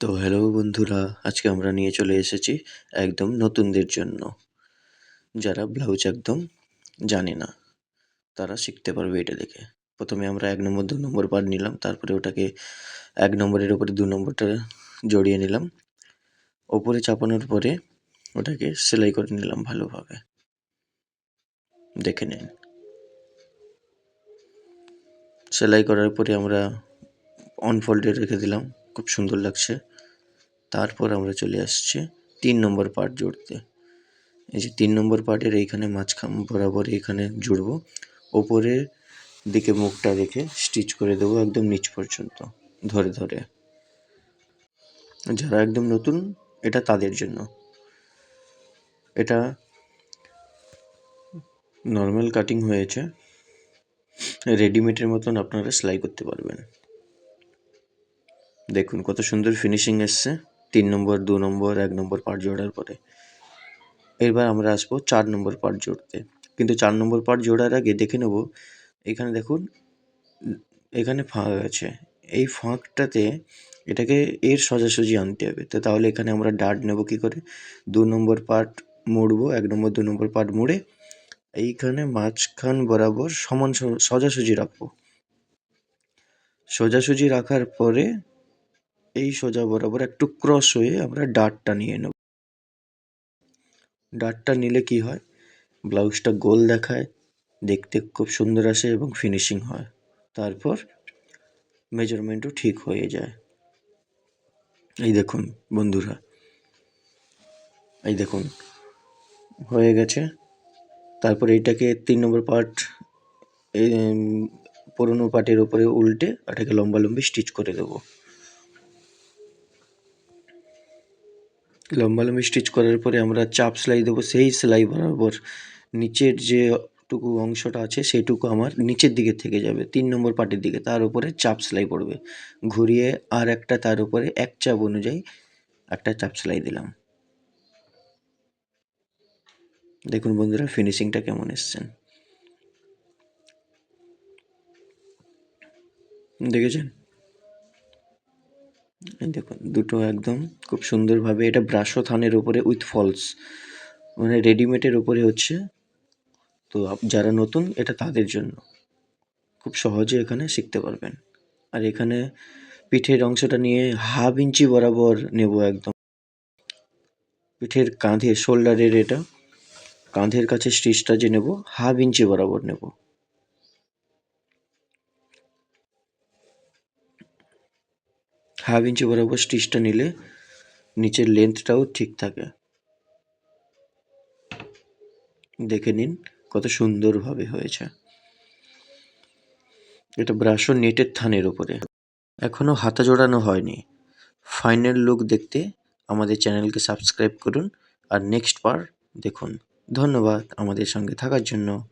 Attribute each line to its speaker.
Speaker 1: তো হ্যালো বন্ধুরা, আজকে আমরা নিয়ে চলে এসেছি একদম নতুনদের জন্য। যারা ব্লাউজ একদম জানে না, তারা শিখতে পারবে এটা দেখে। প্রথমে আমরা এক নম্বর, দু নম্বর পার্ট নিলাম, তারপরে ওটাকে এক নম্বরের ওপরে দু নম্বরটা জড়িয়ে নিলাম। ওপরে চাপানোর পরে ওটাকে সেলাই করে নিলাম ভালোভাবে। দেখে নিন। সেলাই করার পরে আমরা অনফোল্ডে রেখে দিলাম। খুব সুন্দর লাগছে। তারপর আমরা চলে আসছি তিন নম্বর পার্ট জুড়তে। এই যে তিন নম্বর পার্টের এইখানে মাঝখান বরাবর এখানে জুড়বো। ওপরে দিকে মুখটা রেখে স্টিচ করে দেবো একদম নিচ পর্যন্ত, ধরে ধরে। যারা একদম নতুন, এটা তাদের জন্য। এটা নর্মাল কাটিং হয়েছে। রেডিমেডের মতন আপনারা সেলাই করতে পারবেন। দেখুন কত সুন্দর ফিনিশিং এসছে। তিন নম্বর, দু নম্বর, এক নম্বর পার্ট জোড়ার পরে। এবার আমরা আসব চার নম্বর পার্ট জোড়তে। কিন্তু চার নম্বর পার্ট জোড়ার আগে দেখে নেব, এখানে দেখুন, এখানে ফাঁক আছে। এই ফাঁকটাতে এটাকে এর সোজাসুজি আনতে হবে। তো তাহলে এখানে আমরা ডাট নেব কী করে? দু নম্বর পার্ট মুড়বো, এক নম্বর, দু নম্বর পার্ট মুড়ে, এইখানে মাঝখান বরাবর সমান সোজাসুজি রাখব। সোজাসুজি রাখার পরে এই সোজা বরাবর একটু ক্রস হয়ে আমরা ডাটটা নিয়ে নেব। ডাটটা নিলে কি হয়? ব্লাউজটা গোল দেখায়, দেখতে খুব সুন্দর আসে এবং ফিনিশিং হয়। তারপর মেজারমেন্টও ঠিক হয়ে যায়। এই দেখুন বন্ধুরা, এই দেখুন, হয়ে গেছে। তারপর এইটাকে তিন নম্বর পার্ট পুরোনো পার্টের উপরে উল্টে এটাকে লম্বা লম্বি স্টিচ করে দেবো। লম্বা লম্বি স্টিচ করার পরে আমরা চাপ সেলাই দেবো, সেই সেলাই বরাবর নিচের যে টুকু অংশটা আছে সেটুকু আমার নিচের দিকে থেকে যাবে, তিন নম্বর পার্টের দিকে, তার উপরে চাপ সেলাই পড়বে। ঘুরিয়ে আর একটা তার উপরে এক চাপ অনুযায়ী একটা চাপ সেলাই দিলাম। দেখুন বন্ধুরা ফিনিশিংটা কেমন এসছেন দেখেছেন? দেখুন দুটো একদম খুব সুন্দরভাবে এটা ব্রাশো থানের উপরে উইথ ফলস মানে রেডিমেডের উপরে হচ্ছে। তো যারা নতুন, এটা তাদের জন্য। খুব সহজে এখানে শিখতে পারবেন। আর এখানে পিঠের অংশটা নিয়ে হাফ ইঞ্চি বরাবর নেব একদম। পিঠের কাঁধে, শোল্ডারের এটা, কাঁধের কাছে স্টিচটা যে নেব, হাফ ইঞ্চি বরাবর নেব। হাফ ইঞ্চি বরাবর স্টিচটা নিলে নিচের লেন্থটাও ঠিক থাকে। দেখে নিন কত সুন্দরভাবে হয়েছে। এটা ব্রাশো নেটের থানের উপরে। এখনও হাতা জোড়ানো হয়নি। ফাইনাল লুক দেখতে আমাদের চ্যানেলকে সাবস্ক্রাইব করুন আর নেক্সট পার্ট দেখুন। ধন্যবাদ আমাদের সঙ্গে থাকার জন্য।